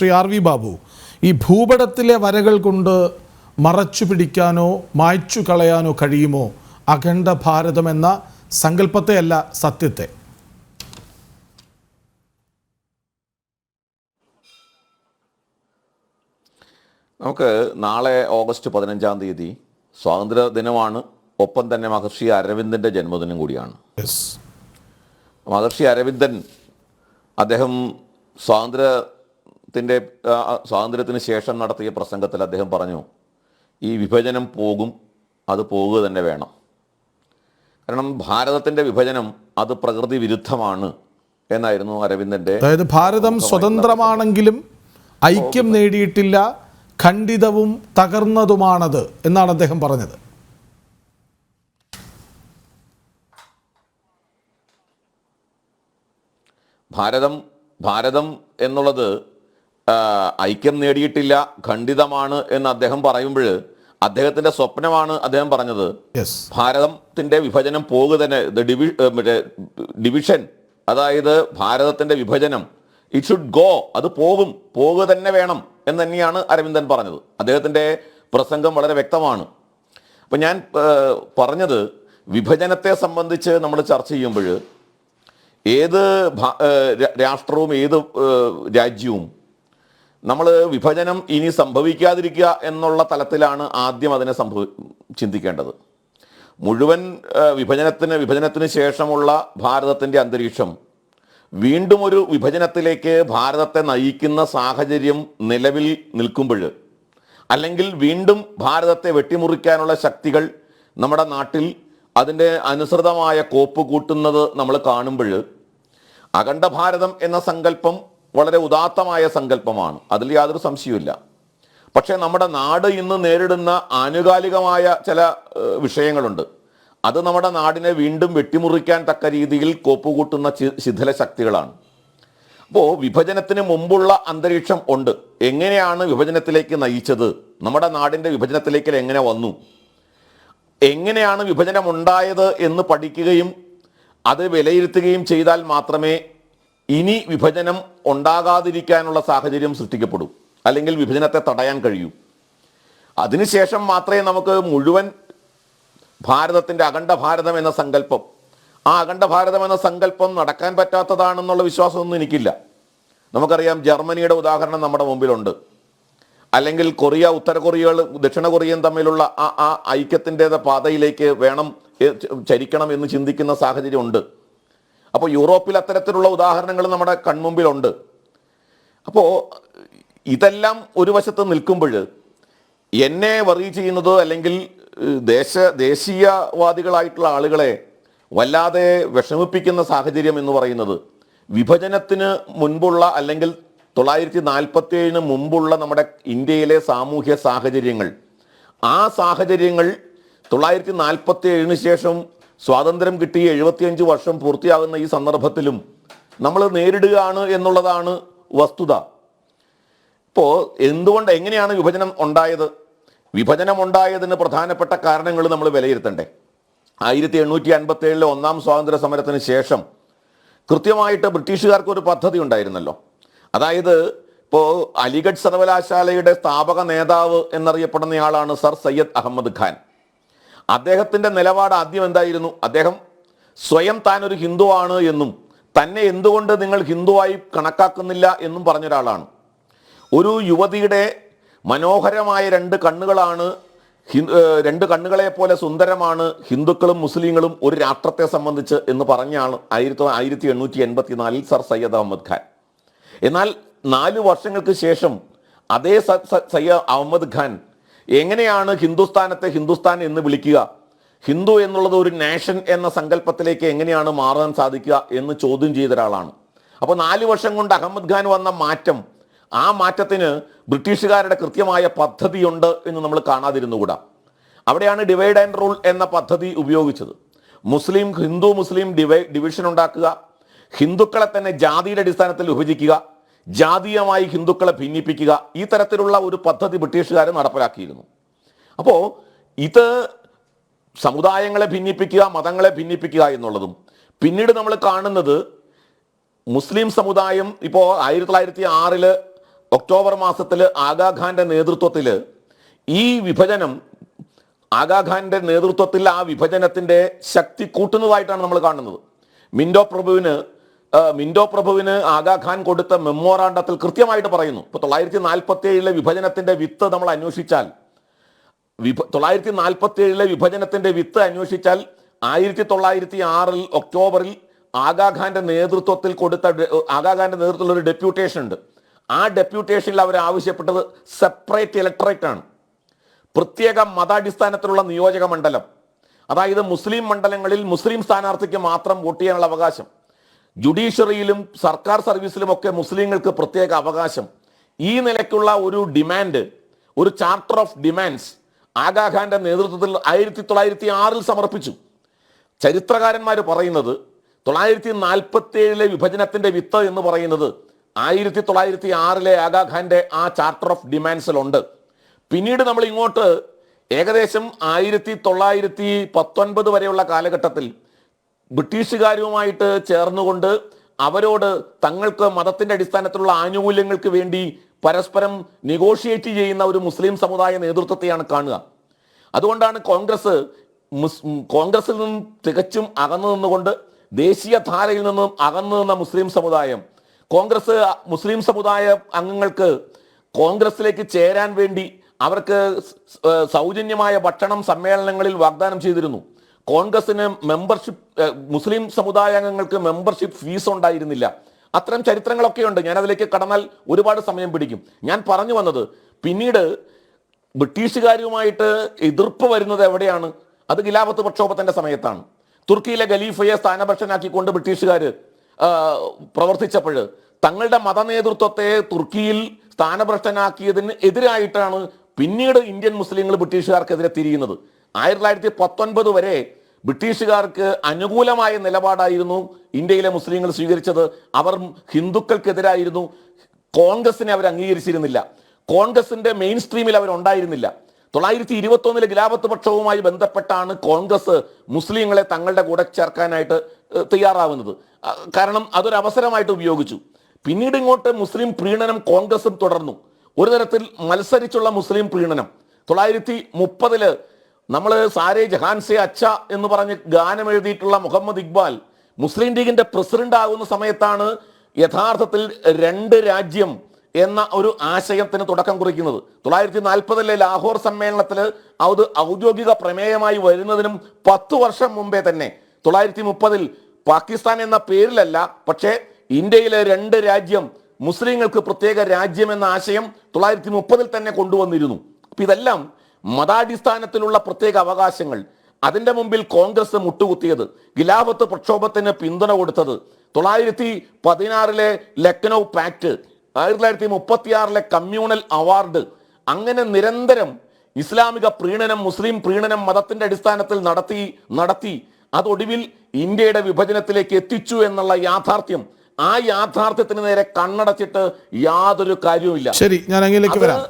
Shri R V Babu ഈ ഭൂപടത്തിലെ വരകൾ കൊണ്ട് മറച്ചു പിടിക്കാനോ മായ്ച്ചു കളയാനോ കഴിയുമോ? അഖണ്ഡ ഭാരതം എന്ന സങ്കല്പത്തെയല്ല സത്യത്തെ. നമുക്ക് നാളെ ഓഗസ്റ്റ് പതിനഞ്ചാം തീയതി സ്വാതന്ത്ര്യ ദിനമാണ്. ഒപ്പം തന്നെ മഹർഷി അരവിന്ദന്റെ ജന്മദിനം കൂടിയാണ്. മഹർഷി അരവിന്ദൻ അദ്ദേഹം സ്വാതന്ത്ര്യത്തിന്റെ ആ, സ്വാതന്ത്ര്യത്തിന് ശേഷം നടത്തിയ പ്രസംഗത്തിൽ അദ്ദേഹം പറഞ്ഞു ഈ വിഭജനം പോകും അത് പോവുക തന്നെ വേണം. കാരണം ഭാരതത്തിന്റെ വിഭജനം അത് പ്രകൃതി വിരുദ്ധമാണ് എന്നായിരുന്നു അരവിന്ദന്റെ അതായത് ഭാരതം സ്വതന്ത്രമാണെങ്കിലും ഐക്യം നേടിയിട്ടില്ല ഖണ്ഡിതവും തകർന്നതുമാണത് എന്നാണ് അദ്ദേഹം പറഞ്ഞത്. ഭാരതം ഭാരതം എന്നുള്ളത് ഐക്യം നേടിയിട്ടില്ല ഖണ്ഡിതമാണ് എന്ന് അദ്ദേഹം പറയുമ്പോൾ അദ്ദേഹത്തിന്റെ സ്വപ്നമാണ് അദ്ദേഹം പറഞ്ഞത്. ഭാരതത്തിന്റെ വിഭജനം പോകുക തന്നെ ഡിവിഷൻ അതായത് ഭാരതത്തിന്റെ വിഭജനം ഇറ്റ് ഷുഡ് ഗോ അത് പോകും പോകുക തന്നെ വേണം എന്ന് തന്നെയാണ് അരവിന്ദൻ പറഞ്ഞത്. അദ്ദേഹത്തിന്റെ പ്രസംഗം വളരെ വ്യക്തമാണ്. അപ്പം ഞാൻ പറഞ്ഞത് വിഭജനത്തെ സംബന്ധിച്ച് നമ്മൾ ചർച്ച ചെയ്യുമ്പോൾ ഏത് രാഷ്ട്രവും ഏത് രാജ്യവും നമ്മൾ വിഭജനം ഇനി സംഭവിക്കാതിരിക്കുക എന്നുള്ള തലത്തിലാണ് ആദ്യം അതിനെ സംഭവി ചിന്തിക്കേണ്ടത്. മുഴുവൻ വിഭജനത്തിന് വിഭജനത്തിന് ശേഷമുള്ള ഭാരതത്തിന്റെ അന്തരീക്ഷം വീണ്ടും ഒരു വിഭജനത്തിലേക്ക് ഭാരതത്തെ നയിക്കുന്ന സാഹചര്യം നിലവിൽ നിൽക്കുമ്പോൾ അല്ലെങ്കിൽ വീണ്ടും ഭാരതത്തെ വെട്ടിമുറിക്കാനുള്ള ശക്തികൾ നമ്മുടെ നാട്ടിൽ അതിന്റെ അനുസൃതമായ കോപ്പ് കൂട്ടുന്നത് നമ്മൾ കാണുമ്പോൾ അഖണ്ഡ ഭാരതം എന്ന സങ്കല്പം വളരെ ഉദാത്തമായ സങ്കല്പമാണ്. അതിൽ യാതൊരു സംശയവുമില്ല. പക്ഷേ നമ്മുടെ നാട് ഇന്ന് നേരിടുന്ന ആനുകാലികമായ ചില വിഷയങ്ങളുണ്ട്. അത് നമ്മുടെ നാടിനെ വീണ്ടും വെട്ടിമുറിക്കാൻ തക്ക രീതിയിൽ കോപ്പുകൂട്ടുന്ന ശിഥില ശക്തികളാണ്. അപ്പോൾ വിഭജനത്തിന് മുമ്പുള്ള അന്തരീക്ഷം ഉണ്ട്. എങ്ങനെയാണ് വിഭജനത്തിലേക്ക് നയിച്ചത്? നമ്മുടെ നാടിന്റെ വിഭജനത്തിലേക്ക് എങ്ങനെ വന്നു? എങ്ങനെയാണ് വിഭജനം ഉണ്ടായത് എന്ന് പഠിക്കുകയും അത് വിലയിരുത്തുകയും ചെയ്താൽ മാത്രമേ ഇനി വിഭജനം ഉണ്ടാകാതിരിക്കാനുള്ള സാഹചര്യം സൃഷ്ടിക്കപ്പെടും. അല്ലെങ്കിൽ വിഭജനത്തെ തടയാൻ കഴിയൂ. അതിനുശേഷം മാത്രമേ നമുക്ക് മുഴുവൻ ഭാരതത്തിന്റെ അഖണ്ഡ ഭാരതം എന്ന സങ്കല്പം ആ അഖണ്ഡ ഭാരതം എന്ന സങ്കല്പം നടക്കാൻ പറ്റാത്തതാണെന്നുള്ള വിശ്വാസമൊന്നും എനിക്കില്ല. നമുക്കറിയാം ജർമ്മനിയുടെ ഉദാഹരണം നമ്മുടെ മുമ്പിലുണ്ട്. അല്ലെങ്കിൽ കൊറിയ ഉത്തര കൊറിയകൾ ദക്ഷിണ കൊറിയയും തമ്മിലുള്ള ആ ആ ഐക്യത്തിന്റെ പാതയിലേക്ക് വേണം ചരിക്കണം എന്ന് ചിന്തിക്കുന്ന സാഹചര്യമുണ്ട്. അപ്പോൾ യൂറോപ്പിൽ അത്തരത്തിലുള്ള ഉദാഹരണങ്ങൾ നമ്മുടെ കൺമുമ്പിലുണ്ട്. അപ്പോൾ ഇതെല്ലാം ഒരു വശത്ത് നിൽക്കുമ്പോൾ എന്നെ വറി ചെയ്യുന്നത് അല്ലെങ്കിൽ ദേശ ദേശീയവാദികളായിട്ടുള്ള ആളുകളെ വല്ലാതെ വിഷമിപ്പിക്കുന്ന സാഹചര്യം എന്ന് പറയുന്നത് വിഭജനത്തിന് മുൻപുള്ള അല്ലെങ്കിൽ തൊള്ളായിരത്തി നാൽപ്പത്തി ഏഴിന് മുമ്പുള്ള നമ്മുടെ ഇന്ത്യയിലെ സാമൂഹ്യ സാഹചര്യങ്ങൾ. ആ സാഹചര്യങ്ങൾ തൊള്ളായിരത്തി നാൽപ്പത്തി ഏഴിന് ശേഷം സ്വാതന്ത്ര്യം കിട്ടി എഴുപത്തിയഞ്ച് വർഷം പൂർത്തിയാകുന്ന ഈ സന്ദർഭത്തിലും നമ്മൾ നേരിടുകയാണ് എന്നുള്ളതാണ് വസ്തുത. ഇപ്പോൾ എന്തുകൊണ്ട് എങ്ങനെയാണ് വിഭജനം ഉണ്ടായത്? വിഭജനം ഉണ്ടായതിന് പ്രധാനപ്പെട്ട കാരണങ്ങൾ നമ്മൾ വിലയിരുത്തണ്ടേ. ആയിരത്തി എണ്ണൂറ്റി അൻപത്തി ഏഴിലെ ഒന്നാം സ്വാതന്ത്ര്യ സമരത്തിന് ശേഷം കൃത്യമായിട്ട് ബ്രിട്ടീഷുകാർക്ക് ഒരു പദ്ധതി ഉണ്ടായിരുന്നല്ലോ. അതായത് ഇപ്പോൾ അലിഗഡ് സർവകലാശാലയുടെ സ്ഥാപക നേതാവ് എന്നറിയപ്പെടുന്നയാളാണ് സർ സയ്യദ് അഹമ്മദ് ഖാൻ. അദ്ദേഹത്തിന്റെ നിലപാട് ആദ്യം എന്തായിരുന്നു? അദ്ദേഹം സ്വയം താൻ ഒരു ഹിന്ദുവാണ് എന്നും തന്നെ എന്തുകൊണ്ട് നിങ്ങൾ ഹിന്ദുവായി കണക്കാക്കുന്നില്ല എന്നും പറഞ്ഞ ഒരാളാണ് ഒരു യുവതിയുടെ മനോഹരമായ രണ്ട് കണ്ണുകളാണ് രണ്ട് കണ്ണുകളെ പോലെ സുന്ദരമാണ് ഹിന്ദുക്കളും മുസ്ലിങ്ങളും ഒരു രാഷ്ട്രത്തെ സംബന്ധിച്ച് എന്ന് പറഞ്ഞാണ് ആയിരത്തി ആയിരത്തി എണ്ണൂറ്റി എൺപത്തി നാലിൽ സർ സയ്യദ് അഹമ്മദ് ഖാൻ. എന്നാൽ നാല് വർഷങ്ങൾക്ക് ശേഷം അതേ സ- സ- സയ്യദ് അഹമ്മദ് ഖാൻ എങ്ങനെയാണ് ഹിന്ദുസ്ഥാനത്തെ ഹിന്ദുസ്ഥാൻ എന്ന് വിളിക്കുക? ഹിന്ദു എന്നുള്ളത് ഒരു നാഷൻ എന്ന സങ്കല്പത്തിലേക്ക് എങ്ങനെയാണ് മാറാൻ സാധിക്കുക എന്ന് ചോദ്യം ചെയ്ത ഒരാളാണ്. അപ്പോൾ നാല് വർഷം കൊണ്ട് അഹമ്മദ് ഖാൻ വന്ന മാറ്റം ആ മാറ്റത്തിന് ബ്രിട്ടീഷുകാരുടെ കൃത്യമായ പദ്ധതിയുണ്ട് എന്ന് നമ്മൾ കാണാതിരുന്നുകൂടാ. അവിടെയാണ് ഡിവൈഡ് ആൻഡ് റൂൾ എന്ന പദ്ധതി ഉപയോഗിച്ചത്. മുസ്ലിം ഹിന്ദു മുസ്ലിം ഡിവൈ ഡിവിഷൻ ഉണ്ടാക്കുക ഹിന്ദുക്കളെ തന്നെ ജാതിയുടെ അടിസ്ഥാനത്തിൽ വിഭജിക്കുക ജാതീയമായി ഹിന്ദുക്കളെ ഭിന്നിപ്പിക്കുക ഈ തരത്തിലുള്ള ഒരു പദ്ധതി ബ്രിട്ടീഷുകാർ നടപ്പിലാക്കിയിരുന്നു. അപ്പോൾ ഇത് സമുദായങ്ങളെ ഭിന്നിപ്പിക്കുക മതങ്ങളെ ഭിന്നിപ്പിക്കുക എന്നുള്ളതും പിന്നീട് നമ്മൾ കാണുന്നത് മുസ്ലിം സമുദായം ഇപ്പോൾ ആയിരത്തി തൊള്ളായിരത്തി ആറിൽ ഒക്ടോബർ മാസത്തിൽ ആഗാഖാന്റെ നേതൃത്വത്തിൽ ഈ വിഭജനം ആഗാഖാന്റെ നേതൃത്വത്തിൽ ആ വിഭജനത്തിന്റെ ശക്തി കൂട്ടുന്നതായിട്ടാണ് നമ്മൾ കാണുന്നത്. മിൻഡോ പ്രഭുവിന് മിൻഡോ പ്രഭുവിന് ആഗാഖാൻ കൊടുത്ത മെമ്മോറാണ്ടത്തിൽ കൃത്യമായിട്ട് പറയുന്നു. ഇപ്പൊ തൊള്ളായിരത്തി നാൽപ്പത്തി ഏഴിലെ വിഭജനത്തിന്റെ വിത്ത് നമ്മൾ അന്വേഷിച്ചാൽ തൊള്ളായിരത്തി നാൽപ്പത്തി ഏഴിലെ വിഭജനത്തിന്റെ വിത്ത് അന്വേഷിച്ചാൽ ആയിരത്തി തൊള്ളായിരത്തി ആറിൽ ഒക്ടോബറിൽ ആഗാഖാന്റെ നേതൃത്വത്തിൽ കൊടുത്ത ആഗാഖാന്റെ നേതൃത്വത്തിൽ ഒരു ഡെപ്യൂട്ടേഷൻ ഉണ്ട്. ആ ഡെപ്യൂട്ടേഷനിൽ അവർ ആവശ്യപ്പെട്ടത് സെപ്പറേറ്റ് ഇലക്ട്രേറ്റ് ആണ്. പ്രത്യേക മതാടിസ്ഥാനത്തിലുള്ള നിയോജക മണ്ഡലം. അതായത് മുസ്ലിം മണ്ഡലങ്ങളിൽ മുസ്ലിം സ്ഥാനാർത്ഥിക്ക് മാത്രം വോട്ട് ചെയ്യാനുള്ള അവകാശം. ജുഡീഷ്യറിയിലും സർക്കാർ സർവീസിലുമൊക്കെ മുസ്ലിങ്ങൾക്ക് പ്രത്യേക അവകാശം. ഈ നിലയ്ക്കുള്ള ഒരു ഡിമാൻഡ് ഒരു ചാർട്ടർ ഓഫ് ഡിമാൻഡ്സ് ആഗാഖാന്റെ നേതൃത്വത്തിൽ ആയിരത്തി തൊള്ളായിരത്തി ആറിൽ സമർപ്പിച്ചു. ചരിത്രകാരന്മാർ പറയുന്നത് തൊള്ളായിരത്തി നാൽപ്പത്തി ഏഴിലെ വിഭജനത്തിന്റെ വിത്ത് എന്ന് പറയുന്നത് ആയിരത്തി തൊള്ളായിരത്തി ആറിലെ ആഗാഖാന്റെ ആ ചാർട്ടർ ഓഫ് ഡിമാൻഡ്സിലുണ്ട് പിന്നീട് നമ്മൾ ഇങ്ങോട്ട് ഏകദേശം ആയിരത്തി തൊള്ളായിരത്തി പത്തൊൻപത് വരെയുള്ള കാലഘട്ടത്തിൽ ബ്രിട്ടീഷുകാരുമായിട്ട് ചേർന്നുകൊണ്ട് അവരോട് തങ്ങൾക്ക് മതത്തിന്റെ അടിസ്ഥാനത്തിലുള്ള ആനുകൂല്യങ്ങൾക്ക് വേണ്ടി പരസ്പരം നെഗോഷിയേറ്റ് ചെയ്യുന്ന ഒരു മുസ്ലിം സമുദായ നേതൃത്വത്തെയാണ് കാണുക. അതുകൊണ്ടാണ് കോൺഗ്രസ് കോൺഗ്രസിൽ നിന്നും തികച്ചും അകന്നു നിന്നുകൊണ്ട് ദേശീയ ധാരയിൽ നിന്നും അകന്നു നിന്ന മുസ്ലിം സമുദായം. കോൺഗ്രസ് മുസ്ലിം സമുദായ അംഗങ്ങൾക്ക് കോൺഗ്രസിലേക്ക് ചേരാൻ വേണ്ടി അവർക്ക് സൗജന്യമായ ഭക്ഷണം സമ്മേളനങ്ങളിൽ വാഗ്ദാനം ചെയ്തിരുന്നു. കോൺഗ്രസിന് മെമ്പർഷിപ്പ് മുസ്ലിം സമുദായ അംഗങ്ങൾക്ക് മെമ്പർഷിപ്പ് ഫീസ് ഉണ്ടായിരുന്നില്ല. അത്തരം ചരിത്രങ്ങളൊക്കെ ഉണ്ട്. ഞാൻ അതിലേക്ക് കടന്നാൽ ഒരുപാട് സമയം പിടിക്കും. ഞാൻ പറഞ്ഞു വന്നത് പിന്നീട് ബ്രിട്ടീഷുകാരുമായിട്ട് എതിർപ്പ് വരുന്നത് എവിടെയാണ്? അത് ഖിലാഫത്ത് പ്രക്ഷോഭത്തിന്റെ സമയത്താണ്. തുർക്കിയിലെ ഖലീഫയെ സ്ഥാനഭക്ഷനാക്കിക്കൊണ്ട് ബ്രിട്ടീഷുകാർ പ്രവർത്തിച്ചപ്പോൾ തങ്ങളുടെ മതനേതൃത്വത്തെ തുർക്കിയിൽ സ്ഥാനഭ്രഷ്ടനാക്കിയതിന് എതിരായിട്ടാണ് പിന്നീട് ഇന്ത്യൻ മുസ്ലിങ്ങൾ ബ്രിട്ടീഷുകാർക്കെതിരെ തിരിയുന്നത്. ആയിരത്തി തൊള്ളായിരത്തി പത്തൊൻപത് വരെ ബ്രിട്ടീഷുകാർക്ക് അനുകൂലമായ നിലപാടായിരുന്നു ഇന്ത്യയിലെ മുസ്ലിങ്ങൾ സ്വീകരിച്ചത്. അവർ ഹിന്ദുക്കൾക്കെതിരായിരുന്നു. കോൺഗ്രസിനെ അവർ അംഗീകരിച്ചിരുന്നില്ല. കോൺഗ്രസിന്റെ മെയിൻ സ്ട്രീമിൽ അവർ ഉണ്ടായിരുന്നില്ല. തൊള്ളായിരത്തി ഇരുപത്തി ഒന്നിലെ ഗിലാപത്ത് പക്ഷവുമായി ബന്ധപ്പെട്ടാണ് കോൺഗ്രസ് മുസ്ലിങ്ങളെ തങ്ങളുടെ കൂടെ ചേർക്കാനായിട്ട് തയ്യാറാവുന്നത്. കാരണം അതൊരു അവസരമായിട്ട് ഉപയോഗിച്ചു. പിന്നീട് ഇങ്ങോട്ട് മുസ്ലിം പ്രീണനം കോൺഗ്രസും തുടർന്നു. ഒരു തരത്തിൽ മത്സരിച്ചുള്ള മുസ്ലിം പ്രീണനം. തൊള്ളായിരത്തി മുപ്പതിൽ നമ്മൾ സാരേ ജഹാൻസെ അച്ഛ എന്ന് പറഞ്ഞ് ഗാനം എഴുതിയിട്ടുള്ള മുഹമ്മദ് ഇക്ബാൽ മുസ്ലിം ലീഗിന്റെ പ്രസിഡന്റ് ആകുന്ന സമയത്താണ് യഥാർത്ഥത്തിൽ രണ്ട് രാജ്യം എന്ന ഒരു ആശയത്തിന് തുടക്കം കുറിക്കുന്നത്. തൊള്ളായിരത്തി നാൽപ്പതിലെ ലാഹോർ സമ്മേളനത്തിൽ അത് ഔദ്യോഗിക പ്രമേയമായി വരുന്നതിനും പത്തു വർഷം മുമ്പേ തന്നെ. തൊള്ളായിരത്തി മുപ്പതിൽ പാകിസ്ഥാൻ എന്ന പേരിലല്ല പക്ഷേ ഇന്ത്യയിലെ രണ്ട് രാജ്യം മുസ്ലിങ്ങൾക്ക് പ്രത്യേക രാജ്യം എന്ന ആശയം തൊള്ളായിരത്തി മുപ്പതിൽ തന്നെ കൊണ്ടുവന്നിരുന്നു. അപ്പൊ ഇതെല്ലാം മതാടിസ്ഥാനത്തിലുള്ള പ്രത്യേക അവകാശങ്ങൾ അതിന്റെ മുമ്പിൽ കോൺഗ്രസ് മുട്ടുകുത്തിയത് ഖിലാഫത്ത് പ്രക്ഷോഭത്തിന് പിന്തുണ കൊടുത്തത്. തൊള്ളായിരത്തി പതിനാറിലെ ലക്നൗ പാക്ട് ആയിരത്തി തൊള്ളായിരത്തി മുപ്പത്തിയാറിലെ കമ്മ്യൂണൽ അവാർഡ്. അങ്ങനെ നിരന്തരം ഇസ്ലാമിക പ്രീണനം മുസ്ലിം പ്രീണനം മതത്തിന്റെ അടിസ്ഥാനത്തിൽ നടത്തി നടത്തി അതൊടുവിൽ ഇന്ത്യയുടെ വിഭജനത്തിലേക്ക് എത്തിച്ചു എന്നുള്ള യാഥാർത്ഥ്യം. ആ യാഥാർത്ഥ്യത്തിന് നേരെ കണ്ണടച്ചിട്ട് യാതൊരു കാര്യവുമില്ല. ശരി ഞാൻ അങ്ങനെ വരാം.